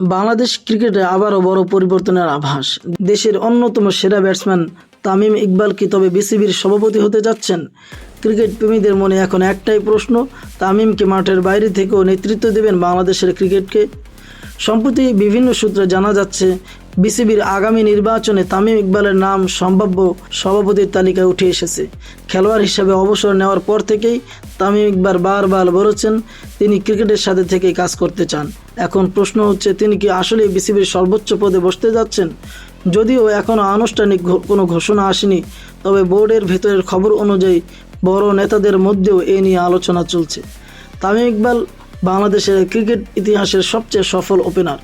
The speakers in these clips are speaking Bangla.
বাংলাদেশ ক্রিকেটে আবারও বড় পরিবর্তনের আভাস। দেশের অন্যতম সেরা ব্যাটসম্যান তামিম ইকবাল কি তবে বিসিবির সভাপতি হতে যাচ্ছেন? ক্রিকেট প্রেমীদের মনে এখন একটাই প্রশ্ন, তামিমকে মাঠের বাইরে থেকেও নেতৃত্ব দেবেন বাংলাদেশের ক্রিকেটকে? সম্প্রতি বিভিন্ন সূত্রে জানা যাচ্ছে বিসিবির আগামী নির্বাচনে তামিম ইকবালের নাম সম্ভাব্য সভাপতির তালিকায় উঠে এসেছে। খেলোয়াড় হিসেবে অবসর নেওয়ার পর থেকেই তামিম ইকবাল বারবার বলেছেন, তিনি ক্রিকেটের সাথে থেকেই কাজ করতে চান। এখন প্রশ্ন হচ্ছে, তিনি কি আসলে বিসিবির সর্বোচ্চ পদে বসতে যাচ্ছেন? যদিও এখনও আনুষ্ঠানিক কোনো ঘোষণা আসেনি, তবে বোর্ডের ভেতরের খবর অনুযায়ী বড় নেতাদের মধ্যেও এ নিয়ে আলোচনা চলছে। তামিম ইকবাল বাংলাদেশের ক্রিকেট ইতিহাসের সবচেয়ে সফল ওপেনার।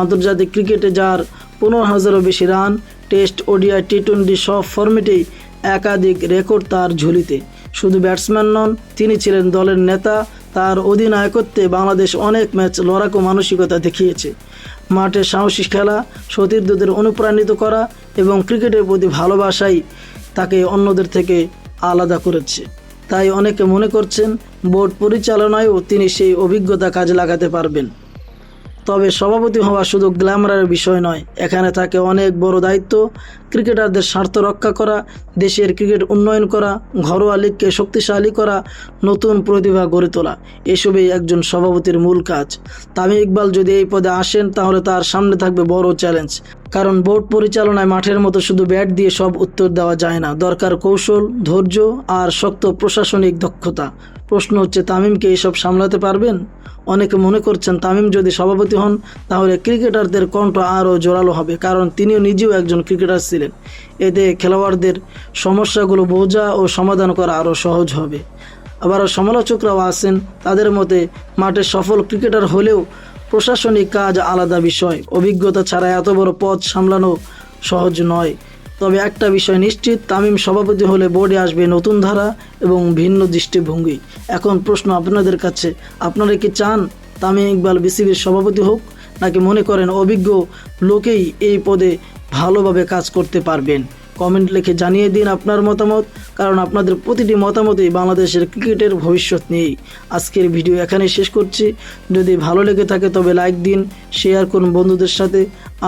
আন্তর্জাতিক ক্রিকেটে যার পনেরো হাজারও বেশি run test ODI T twenty সব ফর্মেটেই একাধিক রেকর্ড তার ঝুলিতে। শুধু ব্যাটসম্যান নন, তিনি ছিলেন দলের নেতা, তার অধিনায়কত্বে বাংলাদেশ অনেক ম্যাচ লড়াকু মানসিকতা দেখিয়েছে। মাঠে সাহসী খেলা, সতীর্থদের অনুপ্রাণিত করা এবং ক্রিকেটের প্রতি ভালোবাসাই তাকে অন্যদের থেকে আলাদা করেছে। তাই অনেকে মনে করছেন, বোর্ড পরিচালনায়ও তিনি সেই অভিজ্ঞতা কাজে লাগাতে পারবেন। তবে সভাপতি হওয়া শুধু গ্ল্যামারের বিষয় নয়। এখানে থাকে অনেক বড় দায়িত্ব। ক্রিকেটারদের স্বার্থ রক্ষা করা, দেশের ক্রিকেট উন্নয়ন করা, ঘরোয়া লীগকে শক্তিশালী করা, নতুন প্রতিভা গড়ে তোলা, এসবই একজন সভাপতির মূল কাজ। তামিম ইকবাল যদি এই পদে আসেন, তাহলে তার সামনে থাকবে বড় চ্যালেঞ্জ। কারণ বোর্ড পরিচালনায় মাঠের মতো শুধু ব্যাট দিয়ে সব উত্তর দেওয়া যায় না। দরকার কৌশল, ধৈর্য আর শক্ত প্রশাসনিক দক্ষতা। প্রশ্ন হচ্ছে, তামিমকে এসব সামলাতে পারবেন? অনেকে মনে করছেন, তামিম যদি সভাপতি হন, তাহলে ক্রিকেটারদের কণ্ঠ আরও জোরালো হবে, কারণ তিনিও নিজেও একজন ক্রিকেটার ছিলেন। এতে খেলোয়াড়দের সমস্যাগুলো বোঝা ও সমাধান করা আরও সহজ হবে। আবার সমালোচকরাও আছেন, তাদের মতে মাঠে সফল ক্রিকেটার হলেও প্রশাসনিক কাজ আলাদা বিষয়। অভিজ্ঞতা ছাড়া এত বড় পদ সামলানো সহজ নয়। তবে একটা বিষয় নিশ্চিত, তামিম সভাপতি হলে বোর্ডে আসবে নতুন ধারা এবং ভিন্ন দৃষ্টিভঙ্গি। এখন প্রশ্ন আপনাদের কাছে, আপনারা কি চান তামিম ইকবাল বিসিবির সভাপতি হোক, নাকি মনে করেন অভিজ্ঞ লোকেই এই পদে ভালোভাবে কাজ করতে পারবেন? কমেন্ট লিখে জানিয়ে দিন আপনার মতামত, কারণ আপনাদের প্রতিটি মতামতই বাংলাদেশের ক্রিকেটের ভবিষ্যৎ নিয়েই। আজকের ভিডিও এখানে শেষ করছি। যদি ভালো লেগে থাকে তবে লাইক দিন, শেয়ার করুন বন্ধুদের সাথে,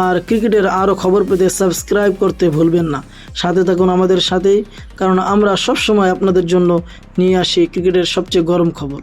আর ক্রিকেটের আরও খবর পেতে সাবস্ক্রাইব করতে ভুলবেন না। সাথে থাকুন আমাদের সাথেই, কারণ আমরা সবসময় আপনাদের জন্য নিয়ে আসি ক্রিকেটের সবচেয়ে গরম খবর।